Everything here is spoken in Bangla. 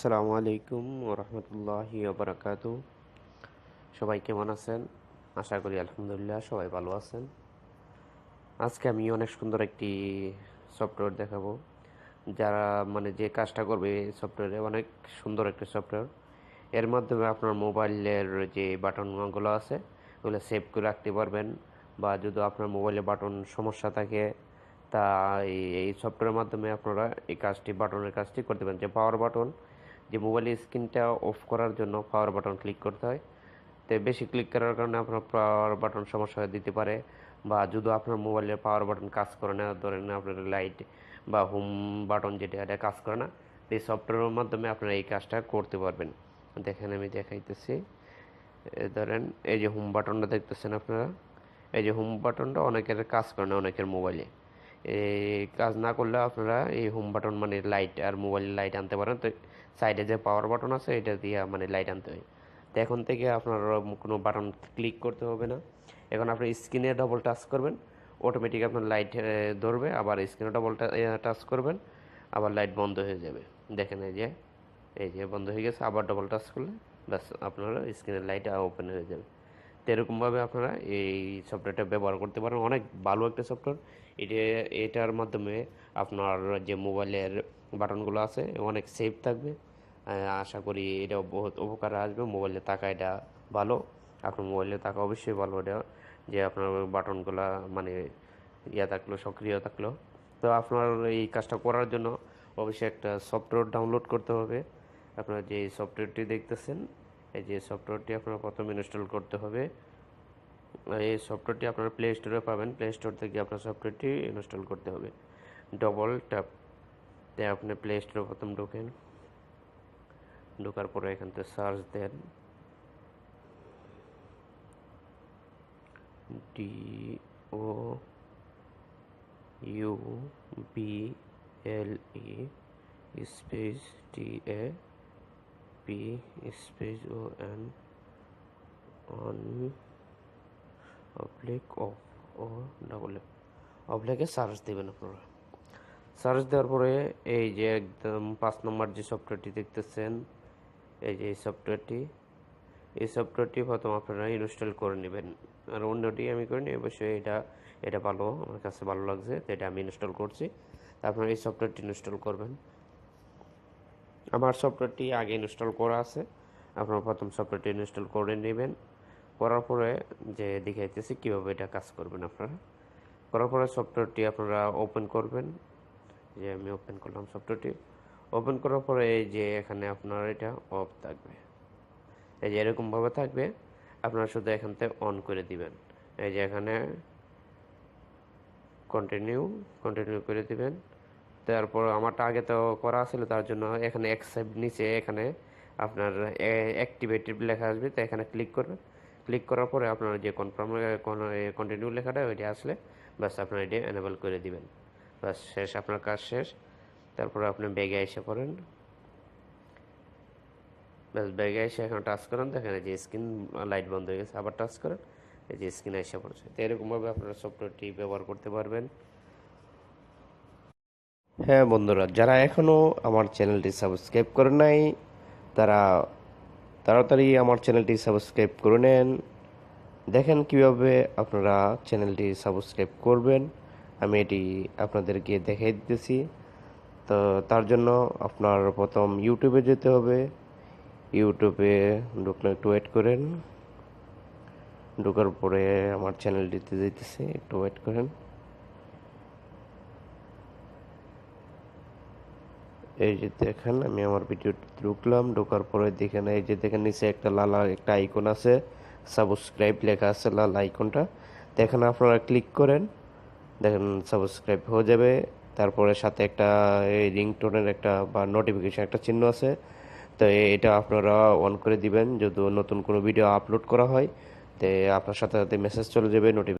আসসালামু আলাইকুম ওরহমতুল্লাহি ওবরাকাত সবাই কেমন আছেন? আশা করি আলহামদুলিল্লাহ সবাই ভালো আছেন। আজকে আমি অনেক সুন্দর একটি সফটওয়্যার দেখাবো। যারা মানে যে কাজটা করবে সফটওয়্যারে অনেক সুন্দর একটি সফটওয়্যার। এর মাধ্যমে আপনার মোবাইলের যে বাটনগুলো আছে, ওগুলো সেভ করে রাখতে পারবেন। বা যদি আপনার মোবাইলে বাটন সমস্যা থাকে, তা এই সফটওয়্যারের মাধ্যমে আপনারা এই কাজটি, বাটনের কাজটি করতে পারেন। যে পাওয়ার বাটন যে মোবাইলের স্ক্রিনটা অফ করার জন্য পাওয়ার বাটন ক্লিক করতে হয়। তো বেশি ক্লিক করার কারণে আপনার পাওয়ার বাটন সমস্যা হয়ে দিতে পারে বা যদি আপনার মোবাইলের পাওয়ার বাটন কাজ করে না, ধরেন আপনার লাইট বা হোম বাটন যেটা এটা কাজ করে না, তো এই সফটওয়্যারের মাধ্যমে আপনারা এই কাজটা করতে পারবেন। দেখেন আমি দেখাইতেছি। ধরেন, এই যে হোম বাটনটা দেখতেছেন আপনারা? এই যে হোম বাটনটা অনেকের কাজ করে না, অনেকের মোবাইলে কাজ না করলে আপনারা এই হোম বাটন মানে লাইট আর মোবাইলের লাইট আনতে পারেন। তো সাইডে যে পাওয়ার বাটন আছে, এটা দিয়ে মানে লাইট আনতে হয়। তো এখন থেকে আপনার কোনো বাটন ক্লিক করতে হবে না। এখন আপনি স্ক্রিনে ডবল টাচ করবেন অটোমেটিক আপনার লাইট ধরবে, আবার স্ক্রিনে ডবল টাচ করবেন, আবার লাইট বন্ধ হয়ে যাবে। দেখেন এই যে এই যে বন্ধ হয়ে গেছে, আবার ডবল টাচ করলে ব্যাস আপনার স্ক্রিনের লাইট ওপেন হয়ে যাবে। তো এরকমভাবে আপনারা এই সফটওয়্যারটা ব্যবহার করতে পারেন। অনেক ভালো একটা সফটওয়্যার এটা, এটার মাধ্যমে আপনার যে মোবাইলের বাটনগুলো আছে, অনেক সেফ থাকবে। আশা করি এটা বহুত উপকার আসবে। মোবাইলে থাকা এটা ভালো। আপনার মোবাইলে থাকা অবশ্যই ভালো এটা। যে আপনার বাটনগুলো মানে ইয়া থাকল, সক্রিয় থাকল। তো আপনার এই কাজটা করার জন্য অবশ্যই একটা সফটওয়্যার ডাউনলোড করতে হবে। আপনার যে সফটওয়্যারটি দেখতেছেন এই যে সফটওয়্যারটি আপনার প্রথমে ইনস্টল করতে হবে। এই সফটওয়্যারটি আপনারা প্লে স্টোরে পাবেন। প্লে স্টোর থেকে আপনার সফটওয়্যারটি ইনস্টল করতে হবে। ডবল ট্যাপ তে আপনি প্লে স্টোরে প্রথম ঢোকেন। ঢোকার পরে এখান থেকে search then. D O U B L E space T A P space O N on oblique off O double F অবলিকে search দেবেন আপনারা। সার্চ দেওয়ার পরে এই যে একদম পাঁচ নম্বর যে সফটওয়্যারটি দেখতেছেন, এই যে এই সফটওয়্যারটি এই সফটওয়্যারটি প্রথম আপনারা ইনস্টল করে নেবেন। আর অন্যটি আমি করিনি অবশ্যই এটা এটা ভালো, আমার কাছে ভালো লাগছে, তো এটা আমি ইনস্টল করছি। আপনারা এই সফটওয়্যারটি ইনস্টল করবেন। আমার সফটওয়্যারটি আগে ইনস্টল করা আছে। আপনারা প্রথম সফটওয়্যারটি ইনস্টল করে নেবেন। করার পরে যে দেখাইতেছি কীভাবে এটা কাজ করবেন আপনারা। করার পরে সফটওয়্যারটি আপনারা ওপেন করবেন। যে আমি ওপেন করলাম সফটওয়্যারটি। ওপেন করার পরে এই যে এখানে আপনার এটা অফ থাকবে। এই যে এরকমভাবে থাকবে। আপনারা শুধু এখান থেকে অন করে দিবেন। এই যে এখানে কন্টিনিউ কন্টিনিউ করে দিবেন। তারপর আমারটা আগে তো করা ছিল, তার জন্য এখানে অ্যাকসেপ্ট নিচে এখানে আপনার অ্যাক্টিভেটেড লেখা আসবে, তো এখানে ক্লিক করবেন। ক্লিক করার পরে আপনার যে কনফার্ম কন্টিনিউ লেখাটা ওইটা আসলে বাস আপনার এটি এনেবল করে দিবেন। বাস শেষ, আপনার কাজ শেষ। তারপরে আপনি ব্যাগে এসে পড়েন। ব্যাস ব্যাগে এসে এখন টাচ করেন, দেখেন যে স্ক্রিন লাইট বন্ধ হয়ে গেছে, আবার টাচ করেন, এই যে স্ক্রিন এসে পড়ছে। তো এরকমভাবে আপনারা সফটওয়্যারটি ব্যবহার করতে পারবেন। হ্যাঁ বন্ধুরা, যারা এখনও আমার চ্যানেলটি সাবস্ক্রাইব করে নাই, তারা তাড়াতাড়ি আমার চ্যানেলটি সাবস্ক্রাইব করে নেন। দেখেন কীভাবে আপনারা চ্যানেলটি সাবস্ক্রাইব করবেন। আমি এটি আপনাদেরকে দেখাই দিতেছি। তো তার জন্য আপনার প্রথম ইউটিউবে যেতে হবে। ইউটিউবে ঢুকলে একটু ওয়েট করেন। ঢোকার পরে আমার চ্যানেলটিতে যেতেছে একটু ওয়েট করেন। এই যে দেখেন, আমি আমার ভিডিওটি ঢুকলাম, ঢোকার পরে দেখেন, এই যে দেখেন, নিচে একটা লাল একটা আইকন আছে। সাবস্ক্রাইব লেখা আছে লাল আইকনটা দেখেন, আপনারা ক্লিক করেন, দেখেন সাবস্ক্রাইব হয়ে যাবে। তারপরে সাথে একটা, এই রিংটোনের একটা বা নোটিফিকেশন একটা চিহ্ন আছে। তো এটা আপনারা অন করে দিবেন যদি নতুন কোনো ভিডিও আপলোড করা হয়, তো আপনার সাথে সাথে মেসেজ চলে যাবে নোটিফিকেশন